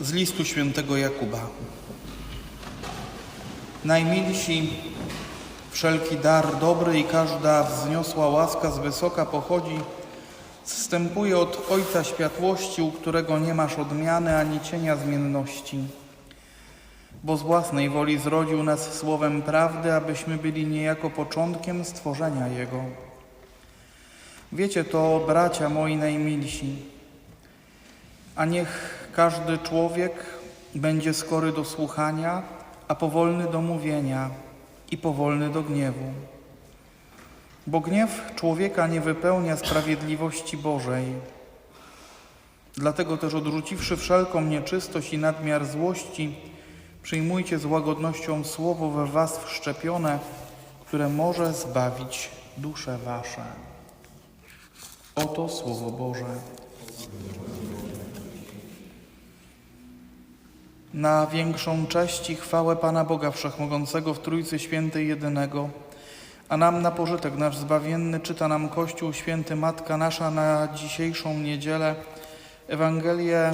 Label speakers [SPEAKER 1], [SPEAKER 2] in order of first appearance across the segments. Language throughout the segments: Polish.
[SPEAKER 1] Z listu świętego Jakuba. Najmilsi, wszelki dar dobry i każda wzniosła łaska z wysoka pochodzi, zstępuje od Ojca Światłości, u którego nie masz odmiany ani cienia zmienności. Bo z własnej woli zrodził nas słowem prawdy, abyśmy byli niejako początkiem stworzenia Jego. Wiecie to, bracia moi najmilsi, a niech każdy człowiek będzie skory do słuchania, a powolny do mówienia i powolny do gniewu. Bo gniew człowieka nie wypełnia sprawiedliwości Bożej. Dlatego też odrzuciwszy wszelką nieczystość i nadmiar złości, przyjmujcie z łagodnością słowo we was wszczepione, które może zbawić dusze wasze. Oto Słowo Boże. Na większą cześć i chwałę Pana Boga Wszechmogącego w Trójcy Świętej Jedynego, a nam na pożytek nasz zbawienny czyta nam Kościół Święty Matka Nasza na dzisiejszą niedzielę Ewangelię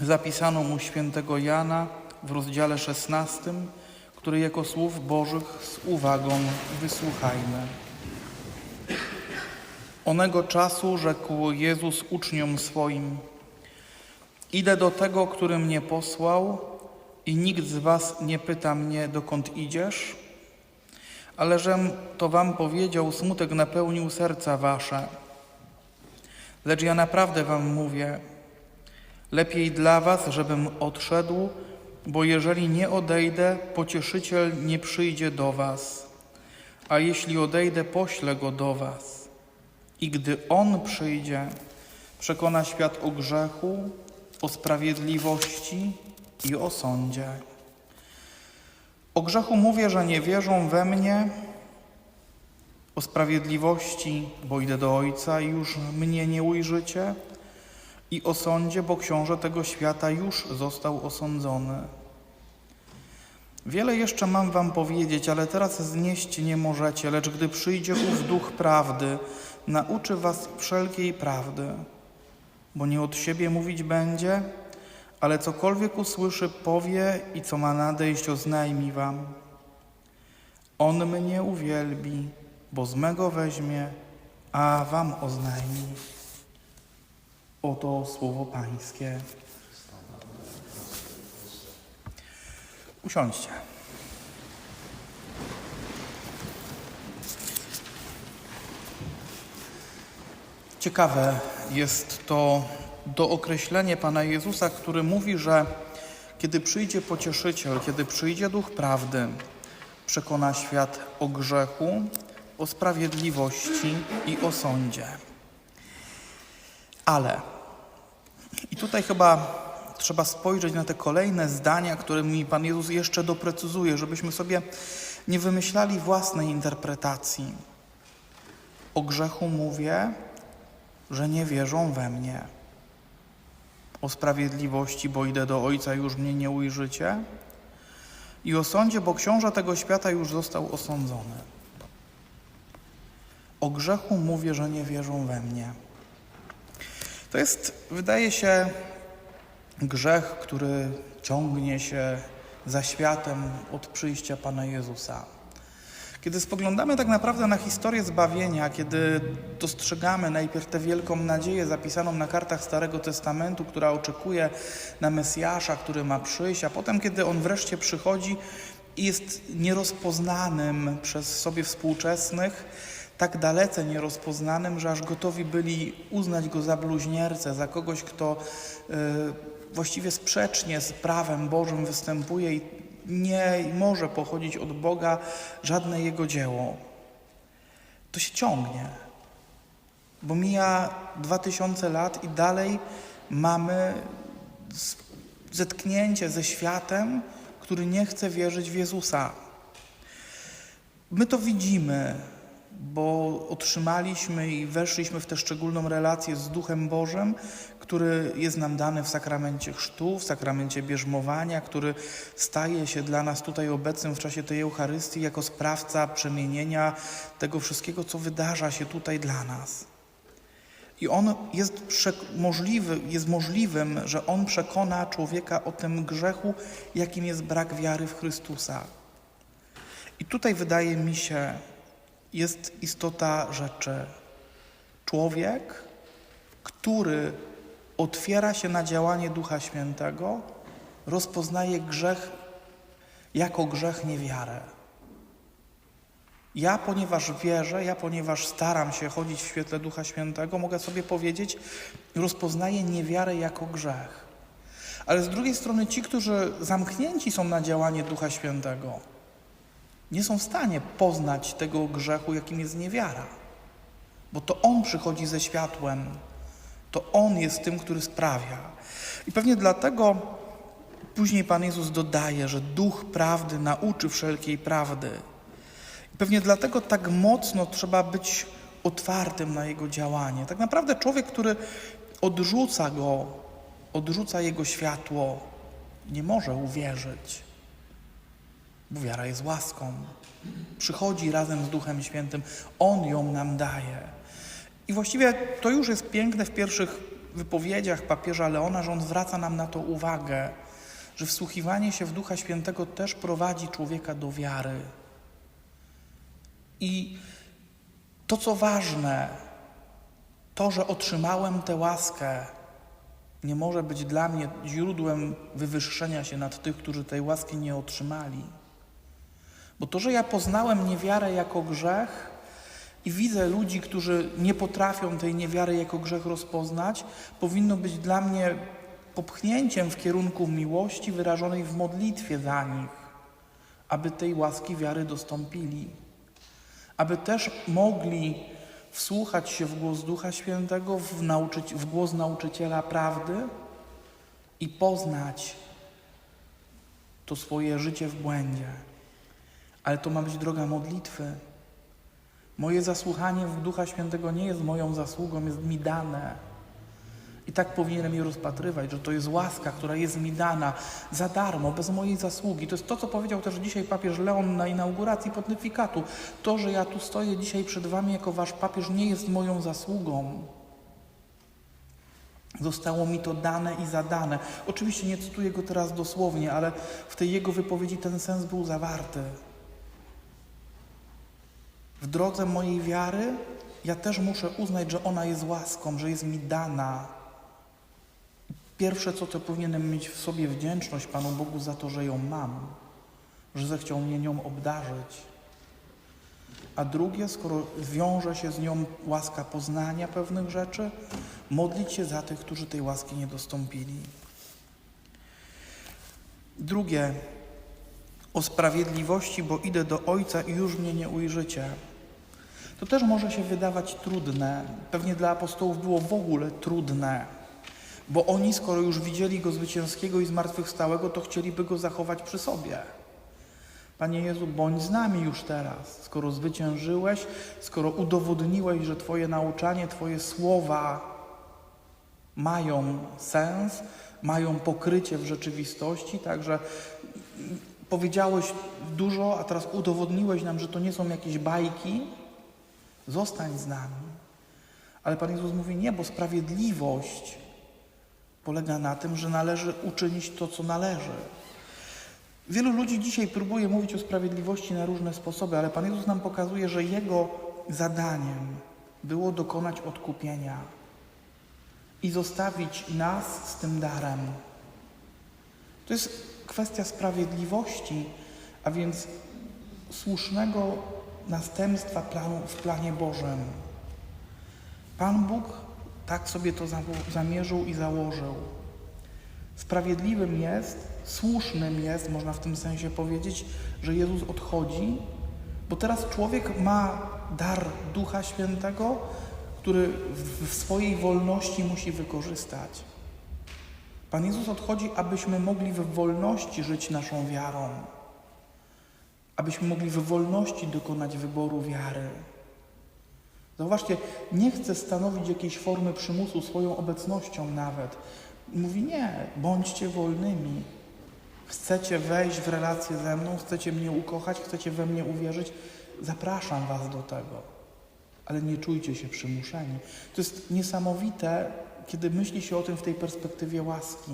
[SPEAKER 1] zapisaną u świętego Jana w rozdziale 16, który jako słów Bożych z uwagą wysłuchajmy. Onego czasu rzekł Jezus uczniom swoim: Idę do tego, który mnie posłał, i nikt z was nie pyta mnie, dokąd idziesz? Ale żem to wam powiedział, smutek napełnił serca wasze. Lecz ja naprawdę wam mówię, lepiej dla was, żebym odszedł, bo jeżeli nie odejdę, pocieszyciel nie przyjdzie do was, a jeśli odejdę, poślę go do was. I gdy on przyjdzie, przekona świat o grzechu, o sprawiedliwości i o sądzie. O grzechu mówię, że nie wierzą we mnie, o sprawiedliwości, bo idę do Ojca i już mnie nie ujrzycie, i o sądzie, bo książę tego świata już został osądzony. Wiele jeszcze mam wam powiedzieć, ale teraz znieść nie możecie, lecz gdy przyjdzie ów duch prawdy, nauczy was wszelkiej prawdy, bo nie od siebie mówić będzie, ale cokolwiek usłyszy, powie i co ma nadejść, oznajmi wam. On mnie uwielbi, bo z mego weźmie, a wam oznajmi. Oto słowo Pańskie. Usiądźcie. Ciekawe jest to dookreślenie Pana Jezusa, który mówi, że kiedy przyjdzie pocieszyciel, kiedy przyjdzie duch prawdy, przekona świat o grzechu, o sprawiedliwości i o sądzie. Ale, i tutaj chyba trzeba spojrzeć na te kolejne zdania, które mi Pan Jezus jeszcze doprecyzuje, żebyśmy sobie nie wymyślali własnej interpretacji. O grzechu mówię, że nie wierzą we mnie. O sprawiedliwości, bo idę do Ojca, już mnie nie ujrzycie. I o sądzie, bo książę tego świata już został osądzony. O grzechu mówię, że nie wierzą we mnie. To jest, wydaje się, grzech, który ciągnie się za światem od przyjścia Pana Jezusa. Kiedy spoglądamy tak naprawdę na historię zbawienia, kiedy dostrzegamy najpierw tę wielką nadzieję zapisaną na kartach Starego Testamentu, która oczekuje na Mesjasza, który ma przyjść, a potem, kiedy on wreszcie przychodzi i jest nierozpoznanym przez sobie współczesnych, tak dalece nierozpoznanym, że aż gotowi byli uznać go za bluźniercę, za kogoś, kto y, właściwie sprzecznie z prawem Bożym występuje i nie może pochodzić od Boga żadne Jego dzieło. To się ciągnie, bo mija dwa tysiące lat i dalej mamy zetknięcie ze światem, który nie chce wierzyć w Jezusa. My to widzimy, bo otrzymaliśmy i weszliśmy w tę szczególną relację z Duchem Bożym, który jest nam dany w sakramencie chrztu, w sakramencie bierzmowania, który staje się dla nas tutaj obecnym w czasie tej Eucharystii jako sprawca przemienienia tego wszystkiego, co wydarza się tutaj dla nas. I on jest możliwy, jest możliwym, że on przekona człowieka o tym grzechu, jakim jest brak wiary w Chrystusa. I tutaj wydaje mi się, jest istota rzeczy. Człowiek, który otwiera się na działanie Ducha Świętego, rozpoznaje grzech jako grzech niewiarę. Ja, ponieważ wierzę, ja, ponieważ staram się chodzić w świetle Ducha Świętego, mogę sobie powiedzieć, rozpoznaję niewiarę jako grzech. Ale z drugiej strony ci, którzy zamknięci są na działanie Ducha Świętego, nie są w stanie poznać tego grzechu, jakim jest niewiara. Bo to On przychodzi ze światłem, to On jest tym, który sprawia. I pewnie dlatego później Pan Jezus dodaje, że Duch Prawdy nauczy wszelkiej prawdy. I pewnie dlatego tak mocno trzeba być otwartym na Jego działanie. Tak naprawdę człowiek, który odrzuca Go, odrzuca Jego światło, nie może uwierzyć. Bo wiara jest łaską. Przychodzi razem z Duchem Świętym. On ją nam daje. I właściwie to już jest piękne w pierwszych wypowiedziach papieża Leona, że on zwraca nam na to uwagę, że wsłuchiwanie się w Ducha Świętego też prowadzi człowieka do wiary. I to, co ważne, to, że otrzymałem tę łaskę, nie może być dla mnie źródłem wywyższenia się nad tych, którzy tej łaski nie otrzymali. Bo to, że ja poznałem niewiarę jako grzech i widzę ludzi, którzy nie potrafią tej niewiary jako grzech rozpoznać, powinno być dla mnie popchnięciem w kierunku miłości wyrażonej w modlitwie za nich, aby tej łaski wiary dostąpili, aby też mogli wsłuchać się w głos Ducha Świętego, w, nauczyć, w głos nauczyciela prawdy i poznać to swoje życie w błędzie. Ale to ma być droga modlitwy. Moje zasłuchanie w Ducha Świętego nie jest moją zasługą, jest mi dane. I tak powinienem je rozpatrywać, że to jest łaska, która jest mi dana za darmo, bez mojej zasługi. To jest to, co powiedział też dzisiaj papież Leon na inauguracji pontyfikatu. To, że ja tu stoję dzisiaj przed wami jako wasz papież, nie jest moją zasługą. Zostało mi to dane i zadane. Oczywiście nie cytuję go teraz dosłownie, ale w tej jego wypowiedzi ten sens był zawarty. W drodze mojej wiary ja też muszę uznać, że ona jest łaską, że jest mi dana. Pierwsze, co to powinienem mieć w sobie wdzięczność Panu Bogu za to, że ją mam, że zechciał mnie nią obdarzyć. A drugie, skoro wiąże się z nią łaska poznania pewnych rzeczy, modlić się za tych, którzy tej łaski nie dostąpili. Drugie, o sprawiedliwości, bo idę do Ojca i już mnie nie ujrzycie. To też może się wydawać trudne. Pewnie dla apostołów było w ogóle trudne, bo oni, skoro już widzieli Go zwycięskiego i zmartwychwstałego, to chcieliby Go zachować przy sobie. Panie Jezu, bądź z nami już teraz, skoro zwyciężyłeś, skoro udowodniłeś, że Twoje nauczanie, Twoje słowa mają sens, mają pokrycie w rzeczywistości, także powiedziałeś dużo, a teraz udowodniłeś nam, że to nie są jakieś bajki, zostań z nami. Ale Pan Jezus mówi, nie, bo sprawiedliwość polega na tym, że należy uczynić to, co należy. Wielu ludzi dzisiaj próbuje mówić o sprawiedliwości na różne sposoby, ale Pan Jezus nam pokazuje, że Jego zadaniem było dokonać odkupienia i zostawić nas z tym darem. To jest kwestia sprawiedliwości, a więc słusznego następstwa planu, w planie Bożym. Pan Bóg tak sobie to zamierzył i założył. Sprawiedliwym jest, słusznym jest, można w tym sensie powiedzieć, że Jezus odchodzi, bo teraz człowiek ma dar Ducha Świętego, który w swojej wolności musi wykorzystać. Pan Jezus odchodzi, abyśmy mogli w wolności żyć naszą wiarą, abyśmy mogli w wolności dokonać wyboru wiary. Zauważcie, nie chce stanowić jakiejś formy przymusu swoją obecnością nawet. Mówi nie, bądźcie wolnymi. Chcecie wejść w relację ze mną, chcecie mnie ukochać, chcecie we mnie uwierzyć, zapraszam Was do tego. ale nie czujcie się przymuszeni. To jest niesamowite, kiedy myśli się o tym w tej perspektywie łaski.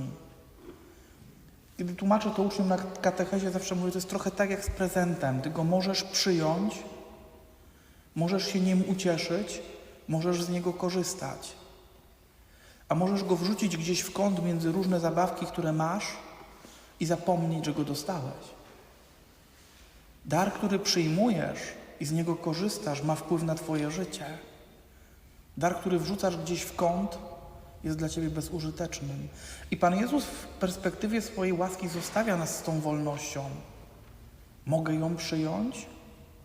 [SPEAKER 1] Kiedy tłumaczę to uczniom na katechezie, zawsze mówię, to jest trochę tak jak z prezentem. Ty go możesz przyjąć, możesz się nim ucieszyć, możesz z niego korzystać. A możesz go wrzucić gdzieś w kąt między różne zabawki, które masz i zapomnieć, że go dostałeś. Dar, który przyjmujesz i z niego korzystasz, ma wpływ na Twoje życie. Dar, który wrzucasz gdzieś w kąt, jest dla Ciebie bezużytecznym. I Pan Jezus w perspektywie swojej łaski zostawia nas z tą wolnością. Mogę ją przyjąć,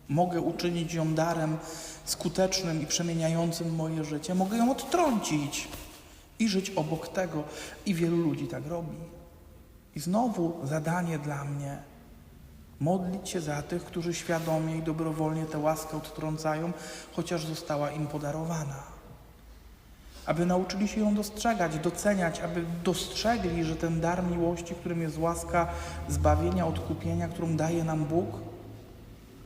[SPEAKER 1] mogę uczynić ją darem skutecznym i przemieniającym moje życie, mogę ją odtrącić i żyć obok tego. I wielu ludzi tak robi. I znowu zadanie dla mnie. Modlić się za tych, którzy świadomie i dobrowolnie tę łaskę odtrącają, chociaż została im podarowana. Aby nauczyli się ją dostrzegać, doceniać, aby dostrzegli, że ten dar miłości, którym jest łaska zbawienia, odkupienia, którą daje nam Bóg,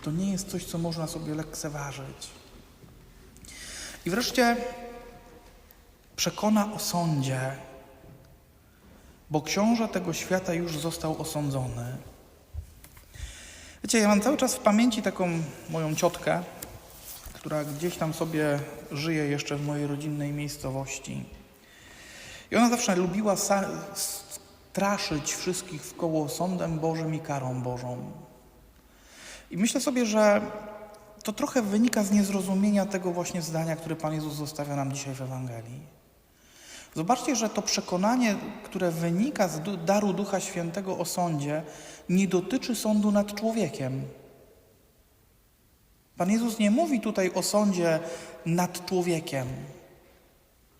[SPEAKER 1] to nie jest coś, co można sobie lekceważyć. I wreszcie przekona o sądzie, bo książę tego świata już został osądzony. Wiecie, ja mam cały czas w pamięci taką moją ciotkę, która gdzieś tam sobie żyje jeszcze w mojej rodzinnej miejscowości. I ona zawsze lubiła straszyć wszystkich w koło sądem Bożym i karą Bożą. I myślę sobie, że to trochę wynika z niezrozumienia tego właśnie zdania, które Pan Jezus zostawia nam dzisiaj w Ewangelii. Zobaczcie, że to przekonanie, które wynika z daru Ducha Świętego o sądzie, nie dotyczy sądu nad człowiekiem. Pan Jezus nie mówi tutaj o sądzie nad człowiekiem.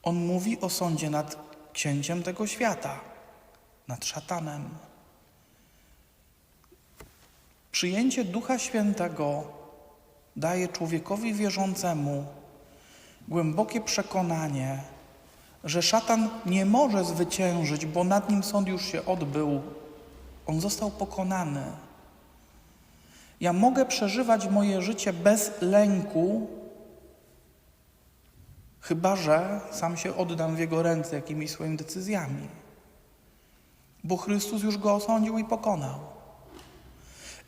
[SPEAKER 1] On mówi o sądzie nad księciem tego świata, nad szatanem. Przyjęcie Ducha Świętego daje człowiekowi wierzącemu głębokie przekonanie, że szatan nie może zwyciężyć, bo nad nim sąd już się odbył. On został pokonany. Ja mogę przeżywać moje życie bez lęku, chyba że sam się oddam w Jego ręce jakimiś swoimi decyzjami. Bo Chrystus już go osądził i pokonał.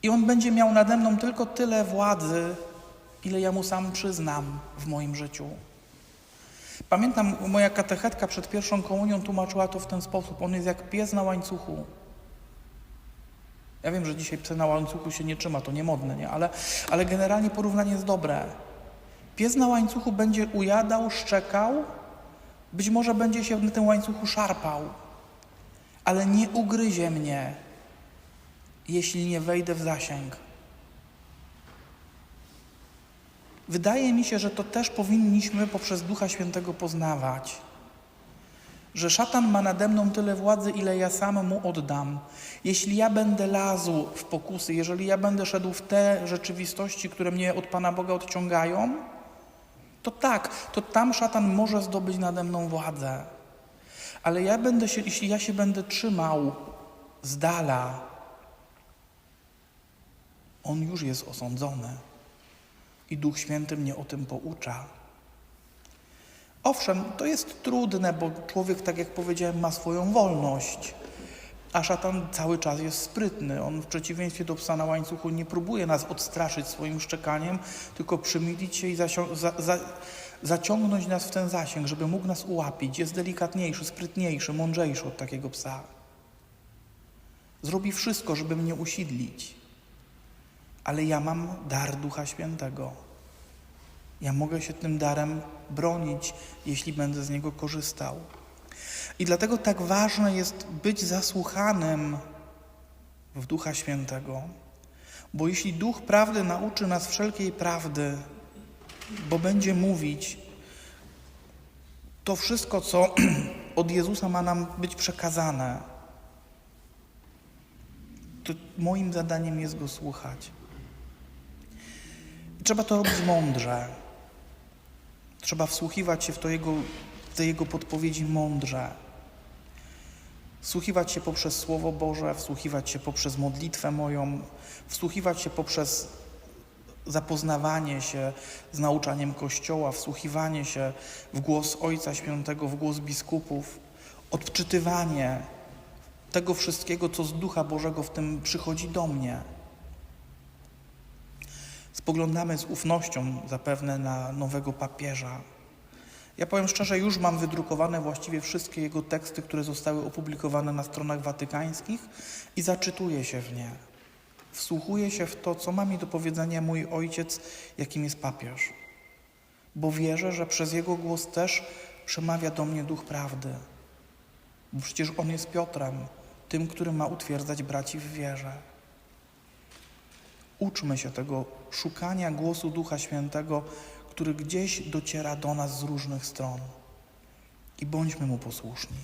[SPEAKER 1] I On będzie miał nade mną tylko tyle władzy, ile ja Mu sam przyznam w moim życiu. Pamiętam, moja katechetka przed pierwszą komunią tłumaczyła to w ten sposób. On jest jak pies na łańcuchu. Ja wiem, że dzisiaj psy na łańcuchu się nie trzyma, to niemodne, nie? Ale, ale generalnie porównanie jest dobre. Pies na łańcuchu będzie ujadał, szczekał, być może będzie się na tym łańcuchu szarpał, ale nie ugryzie mnie, jeśli nie wejdę w zasięg. Wydaje mi się, że to też powinniśmy poprzez Ducha Świętego poznawać. Że szatan ma nade mną tyle władzy, ile ja sam mu oddam. Jeśli ja będę lazł w pokusy, jeżeli ja będę szedł w te rzeczywistości, które mnie od Pana Boga odciągają, to tak, to tam szatan może zdobyć nade mną władzę. Ale ja będę się, jeśli ja się będę trzymał z dala, on już jest osądzony. I Duch Święty mnie o tym poucza. Owszem, to jest trudne, bo człowiek, tak jak powiedziałem, ma swoją wolność, a szatan cały czas jest sprytny. On w przeciwieństwie do psa na łańcuchu nie próbuje nas odstraszyć swoim szczekaniem, tylko przymilić się i za, za, zaciągnąć nas w ten zasięg, żeby mógł nas ułapić. Jest delikatniejszy, sprytniejszy, mądrzejszy od takiego psa. Zrobi wszystko, żeby mnie usidlić ale ja mam dar Ducha Świętego. Ja mogę się tym darem bronić, jeśli będę z niego korzystał. I dlatego tak ważne jest być zasłuchanym w Ducha Świętego. Bo jeśli Duch Prawdy nauczy nas wszelkiej prawdy, bo będzie mówić, to wszystko, co od Jezusa ma nam być przekazane, to moim zadaniem jest go słuchać. Trzeba to robić mądrze. Trzeba wsłuchiwać się w, to jego, w te Jego podpowiedzi mądrze. Wsłuchiwać się poprzez Słowo Boże, wsłuchiwać się poprzez modlitwę moją, wsłuchiwać się poprzez zapoznawanie się z nauczaniem Kościoła, wsłuchiwanie się w głos Ojca Świętego, w głos biskupów, odczytywanie tego wszystkiego, co z Ducha Bożego w tym przychodzi do mnie. Spoglądamy z ufnością zapewne na nowego papieża. Ja powiem szczerze, już mam wydrukowane właściwie wszystkie jego teksty, które zostały opublikowane na stronach watykańskich i zaczytuję się w nie. Wsłuchuję się w to, co ma mi do powiedzenia mój ojciec, jakim jest papież. Bo wierzę, że przez jego głos też przemawia do mnie duch prawdy. Bo przecież on jest Piotrem, tym, który ma utwierdzać braci w wierze. Uczmy się tego szukania głosu Ducha Świętego, który gdzieś dociera do nas z różnych stron. I bądźmy mu posłuszni.